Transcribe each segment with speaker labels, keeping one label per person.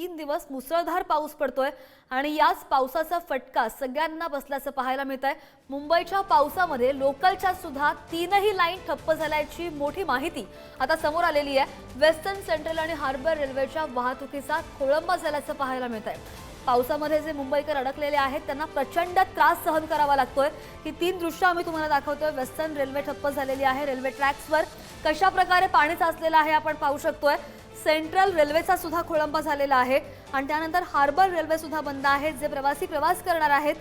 Speaker 1: तीन दिवस मुसळधार पाऊस पडतोय आणि याच पावसाचा फटका सगळ्यांना बसल्याचं पाहायला मिळत आहे मुंबईच्या पावसामध्ये लोकलच्या सुद्धा तीनही लाईन ठप्प झाल्याची मोठी माहिती आता समोर आलेली आहे. वेस्टर्न सेंट्रल आणि हार्बर रेल्वेच्या वाहतुकीचा खोळंबा झाल्याचं पाहायला मिळत आहे पावसामध्ये जे मुंबईकर अडकलेले आहेत त्यांना प्रचंड त्रास सहन करावा लागतोय. ही तीन दृश्य आम्ही तुम्हाला दाखवतोय. वेस्टर्न रेल्वे ठप्प झालेली आहे. रेल्वे ट्रॅक्सवर कशा प्रकारे पाणी साचलेलं आहे आपण पाहू शकतोय. सेंट्रल रेल्वेचा सुद्धा खोळंबा झालेला आहे. आणि त्यानंतर हार्बर रेल्वे सुद्धा बंद आहे. जे प्रवासी प्रवास करणार आहेत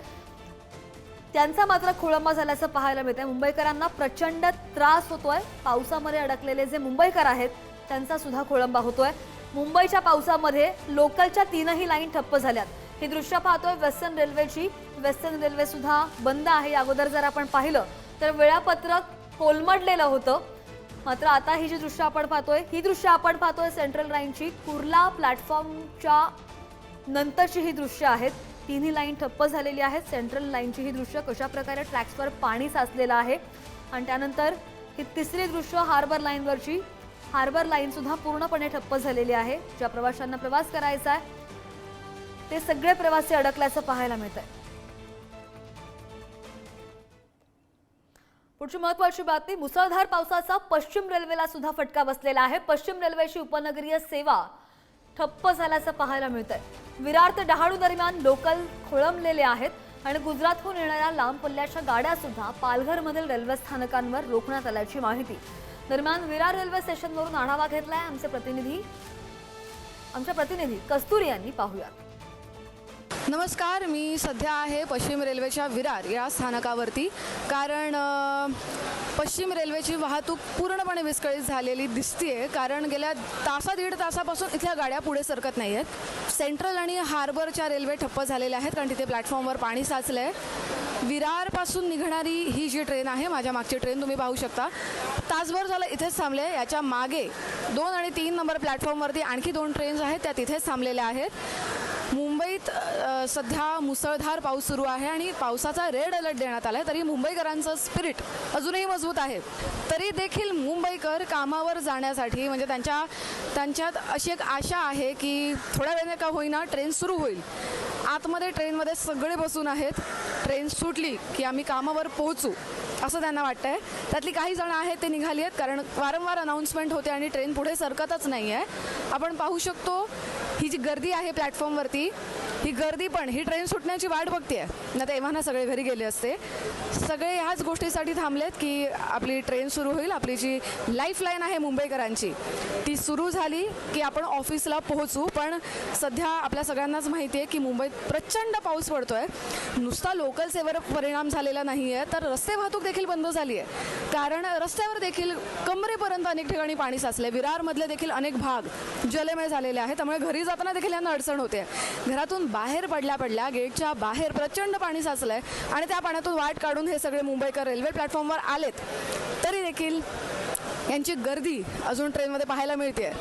Speaker 1: त्यांचा मात्र खोळंबा झाल्याचं पाहायला मिळतंय. मुंबईकरांना प्रचंड त्रास होतोय. पावसामध्ये अडकलेले जे मुंबईकर आहेत त्यांचा सुद्धा खोळंबा होतोय. मुंबईच्या पावसामध्ये लोकलच्या तीनही लाईन ठप्प झाल्यात. ही दृश्य पाहतोय वेस्टर्न रेल्वेची. वेस्टर्न रेल्वे सुद्धा बंद आहे. अगोदर जर आपण पाहिलं तर वेळापत्रक कोलमडलेलं होतं. मात्र आता ही जी दृश्य आपण पाहतोय ही दृश्य आपण पाहतोय सेंट्रल लाईनची कुर्ला प्लॅटफॉर्मच्या नंतरची ही दृश्य आहेत. तिन्ही लाईन ठप्प झालेली आहेत. सेंट्रल लाईनची ही दृश्य कशा प्रकारे ट्रॅक्सवर पाणी साचलेलं आहे? आणि त्यानंतर ही तिसरी दृश्य हार्बर लाईनवरची हार्बर लाईनसुद्धा पूर्णपणे ठप्प झालेली आहे. ज्या प्रवाशांना प्रवास करायचा आहे ते सगळे प्रवासी अडकल्याचं पाहायला मिळत आहे पुढची महत्वाची बातमी मुसळधार पावसाचा पश्चिम रेल्वेला सुद्धा फटका बसलेला आहे. पश्चिम रेल्वेची उपनगरीय सेवा ठप्प झाल्याचं पाहायला मिळत आहे विरार ते डहाणू दरम्यान लोकल खोळंबलेले आहेत आणि गुजरातहून येणाऱ्या लांब पल्ल्याच्या गाड्या सुद्धा पालघरमधील रेल्वे स्थानकांवर रोखण्यात आल्याची माहिती. दरम्यान विरार रेल्वे स्टेशनवरून आढावा घेतलाय आमचे प्रतिनिधी आमच्या प्रतिनिधी कस्तुरी यांनी पाहूयात.
Speaker 2: नमस्कार मी सध्या आहे पश्चिम रेल्वेच्या विरार या स्थानकावरती. कारण पश्चिम रेल्वेची वाहतूक पूर्णपणे विस्कळीत झालेली दिसतीये. कारण गेल्या तासा दीड तासापासून इथल्या गाड्या पुढे सरकत नाही आहेत सेंट्रल आणि हार्बरच्या रेल्वे ठप्प झालेल्या आहेत कारण तिथे प्लॅटफॉर्मवर पाणी साचलं आहे विरारपासून निघणारी ही जी ट्रेन आहे माझ्या मागची ट्रेन तुम्ही पाहू शकता. तासभर झालं इथेच थांबले याच्या मागे दोन आणि तीन नंबर प्लॅटफॉर्मवरती आणखी दोन ट्रेन्स आहेत त्या तिथेच थांबलेल्या आहेत. मुंबईत सध्या मुसळधार पाऊस सुरू आहे आणि पावसाचा रेड अलर्ट देण्यात आला आहे तरी मुंबईकरांचं स्पिरिट अजूनही मजबूत आहे. तरी देखील मुंबईकर कामावर जाण्यासाठी म्हणजे त्यांच्या त्यांच्यात अशी एक आशा आहे की थोड्या वेळाने का होईना ट्रेन सुरू होईल. आतमध्ये ट्रेनमध्ये सगळे बसून आहेत. ट्रेन सुटली की आम्ही कामावर पोहोचू असं त्यांना वाटतं आहे त्यातली काही जण आहेत ते निघाली आहेत कारण वारंवार अनाऊन्समेंट होते आणि ट्रेन पुढे सरकतच नाही आहे आपण पाहू शकतो ही जी गर्दी आहे प्लॅटफॉर्मवरती ही गर्दी पण ही ट्रेन सुटण्याची वाट बघते ना तेव्हा ना सगळे घरी गेले असते. सगळे ह्याच गोष्टीसाठी थांबलेत की आपली ट्रेन सुरू होईल. आपली जी लाईफलाईन आहे मुंबईकरांची ती सुरू झाली की आपण ऑफिसला पोहोचू. पण सध्या आपल्या सगळ्यांनाच माहिती आहे की मुंबईत प्रचंड पाऊस पडतो आहे नुसता लोकल सेवर परिणाम झालेला नाही आहे तर रस्ते वाहतूक देखील बंद झाली आहे कारण रस्त्यावर देखील कमरेपर्यंत अनेक ठिकाणी पाणी साचले विरारमधले देखील अनेक भाग जलमय झालेले आहेत. त्यामुळे घरी जाताना देखील यांना अडचण होते घरातून बाहेर पडल्या पडल्या गेटच्या बाहेर प्रचंड पाणी साचलंय आणि त्या पाण्यातून वाट काढून हे सगळे मुंबईकर रेल्वे प्लॅटफॉर्मवर आलेत. तरी देखील यांची गर्दी अजून ट्रेनमध्ये पाहायला मिळते